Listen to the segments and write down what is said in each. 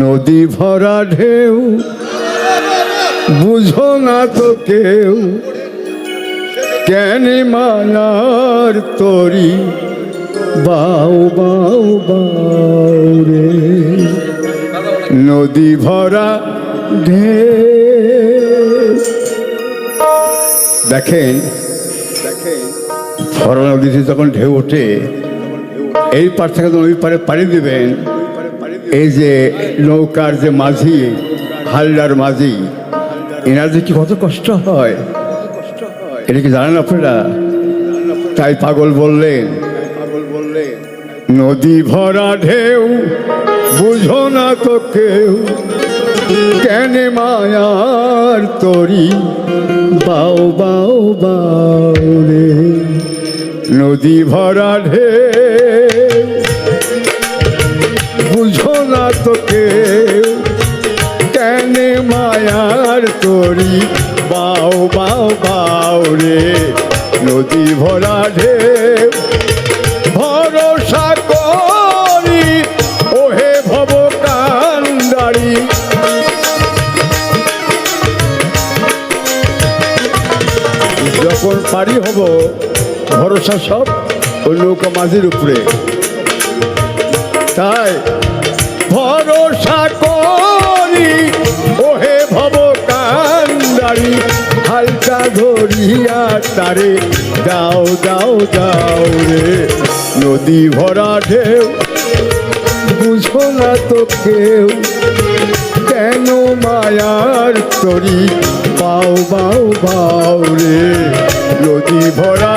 নদী ভরা ঢেউ, বুঝো না তো কেউ কেন মায়ার তরি? বাউ বাউ বাউ রে। নদী ভরা ঢেউ। দেখেন দেখেন ভরা নদীতে যখন ঢেউ ওঠে, এই পার থেকে ওই পারে পাড়ি দেবেন এই যে নৌকার যে মাঝি, হালদার মাঝি, এনার যে কি কত কষ্ট হয়। এটা কি জানেন আপনারা? তাই পাগল বললেন পাগল বললেন নদী ভরা ঢেউ, বুঝো না তো কেউ, কেন মায়ার তরি বাউ বাউ বাউ রে। নদী ভরা ঢেউ না তো কেউ কেন মায়ার তরি? বাউ বাউ বাউ রে, নদী ভরা ঢেউ। ভরসা করি, ওহে ভব কান্ডারি যখন পারি হব, ভরসা সব ওই নৌকা মাঝির উপরে। তাই ভরসা করি। ওহে ভব কান্ডারি হালকা ধরিয়া তারে দাও দাও দাও রে। নদী ভরা ঢেউ, বুঝো না তো কেউ, কেন মায়ার তরি বাউ বাউ বাউ রে। নদী ভরা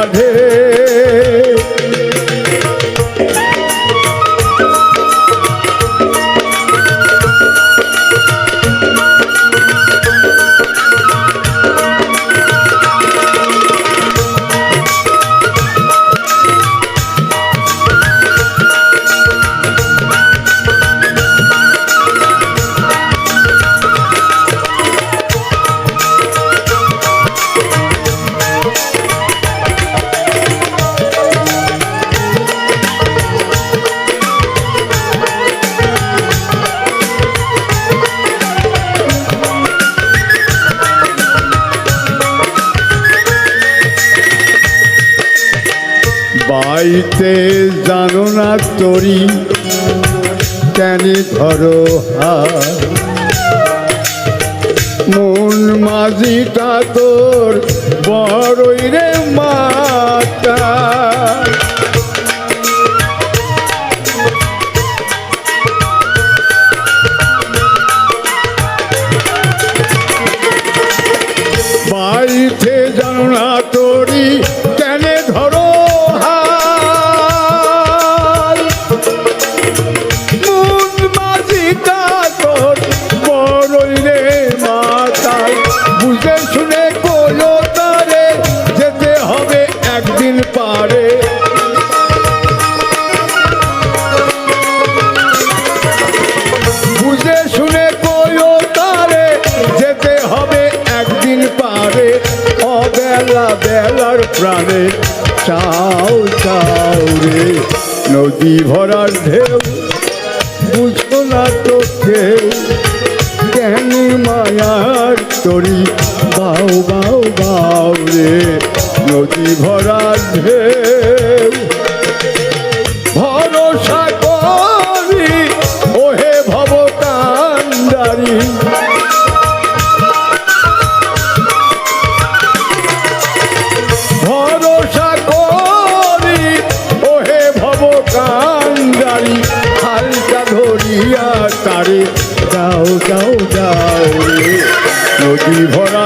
বাইতে জানো না তরি কেন ধরো মন মাঝিটা তোর বড়ই রে মাতা। প্রাণে চাও চাও রে। নদী ভরার ঢেউ বুঝো না তো কেউ কেন মায়ার তরি বাউ বাউ বাউ রে। নদী ভরার ঢেউ যাও যাও যাও নদী ভরা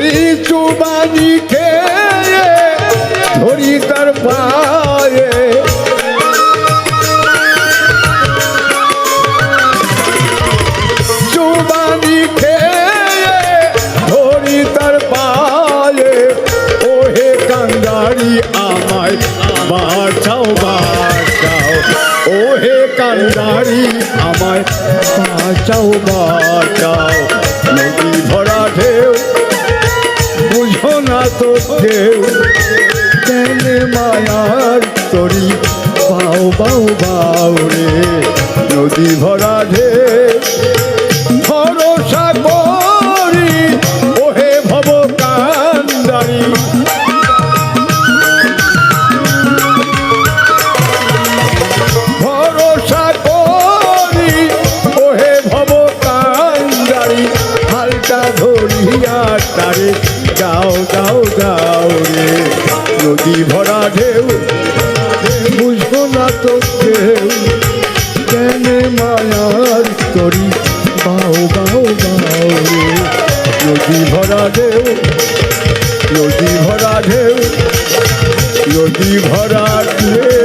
বলি চুবানি খেয়ে, ধরি তার পায়ে। চুবানি খেয়ে, ধরি তার পায়ে। ওহে কান্দারি আমায় বাঁচাও বাঁচাও। ওহে কান্দারি আমায় বাঁচাও বাঁচাও। কেউ কেন মায়ার তরি বাউ বাউ বাউ রে, নদী ভরা ঢেউ ভরসা করি, ওহে ভব কান্দারি ভরসা করি, ওহে ভব কান্দারি হালটা ধরিয়া তারে যাও যাও যাও রে। নদী ভরা ঢেউ, বুঝব না তো কেউ। কেন মায়ার তরি? বাউ বাউ বাউ রে। নদী ভরা ঢেউ, নদী ভরা ঢেউ, নদী ভরা ঢেউ।